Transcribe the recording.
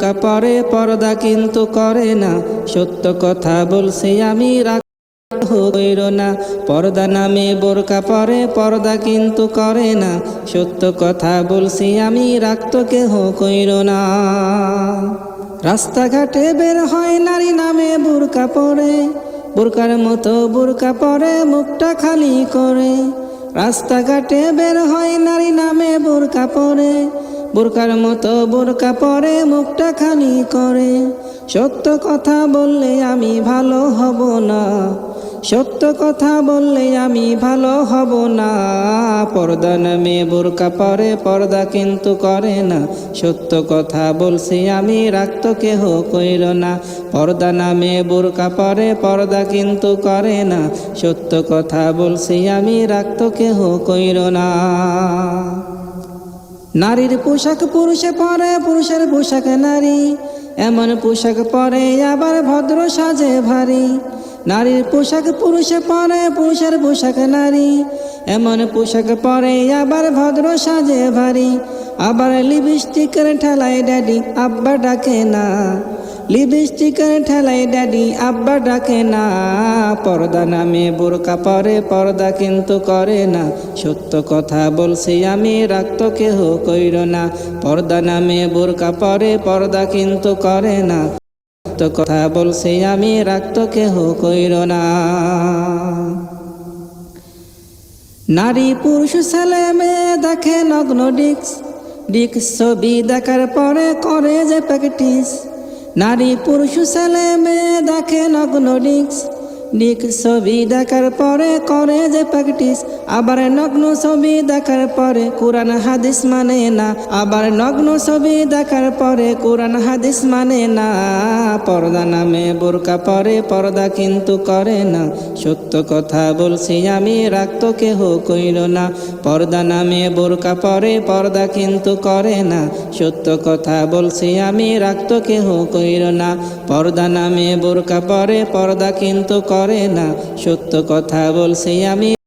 বোরকা পরে, পর্দা কিন্তু করে না। সত্য কথা বলছি আমি, রাগ হইল না। পর্দা নামে বোরকা পরে, পর্দা কিন্তু করে না। সত্য কথা বলছি আমি রাখত কেহ কইর না। রাস্তাঘাটে বের হয় নারী নামে বোরকা পরে। বোরকার মতো বোরকা পরে, মুখটা খালি করে। রাস্তাঘাটে বের হয় নারী নামে বোরকা পরে। বোরকার মতো বোরকা পরে মুখটা খালি করে। সত্য কথা বললে আমি ভালো হব না। সত্য কথা বললে আমি ভালো হব না। পর্দা নামে বোরকা পরে পর্দা কিন্তু করে না। সত্য কথা বলছি আমি রাখত কেহ কইর না। পর্দা নামে বোরকা পরে পর্দা কিন্তু করে না। সত্য কথা বলছি আমি রাখত কেহ কইর না। নারীর পোশাক পুরুষে পরে, পুরুষের পোশাক নারী। এমন পোশাক পরে আবার ভদ্র সাজে ভারী। নারীর পোশাক পুরুষে পরে, পুরুষের পোশাক নারী। এমন পোশাক পরে আবার ভদ্র সাজে ভারী। আবার লিপস্টিকের ঠেলায় ড্যাডি আব্বা ডাকে না। লিপস্টিকের ঠেলায় ড্যাডি আব্বা ডাকে না। পর্দা নামে বোরকা পরে, পর্দা কিন্তু করে না। সত্য কথা বলছি আমি, রাখত কেহ কইর না। পর্দা নামে বোরকা পরে, পর্দা কিন্তু করে না। সত্য কথা বলছি আমি, রাখত কেহ কইর না। নারী পুরুষ ছেলে মেয়ে দেখে নগ্ন ডিক্স। ডিক্স ছবি দেখার পরে করে যে প্র্যাকটিস। নারী পুরুষ ছেলে মেয়ে দেখে নগ্ন ডিক্স ডিক ছবি দেখার পরে করে যে প্র্যাকটিস আবার নগ্ন ছবি দেখার পরে কোরআন হাদিস মানে না। আবার নগ্ন ছবি দেখার পরে কোরআন হাদিস মানে না। পর্দা নামে বোরকা পরে পর্দা কিন্তু করে না। সত্য কথা বলছি আমি রাখত কেহ কইল না। পর্দা নামে বোরকা পরে পর্দা কিন্তু করে না। সত্য কথা বলছি আমি রাখত কেহ কইল না। পর্দা নামে বোরকা পরে পর্দা কিন্তু করে না। সত্য কথা বলছি আমি।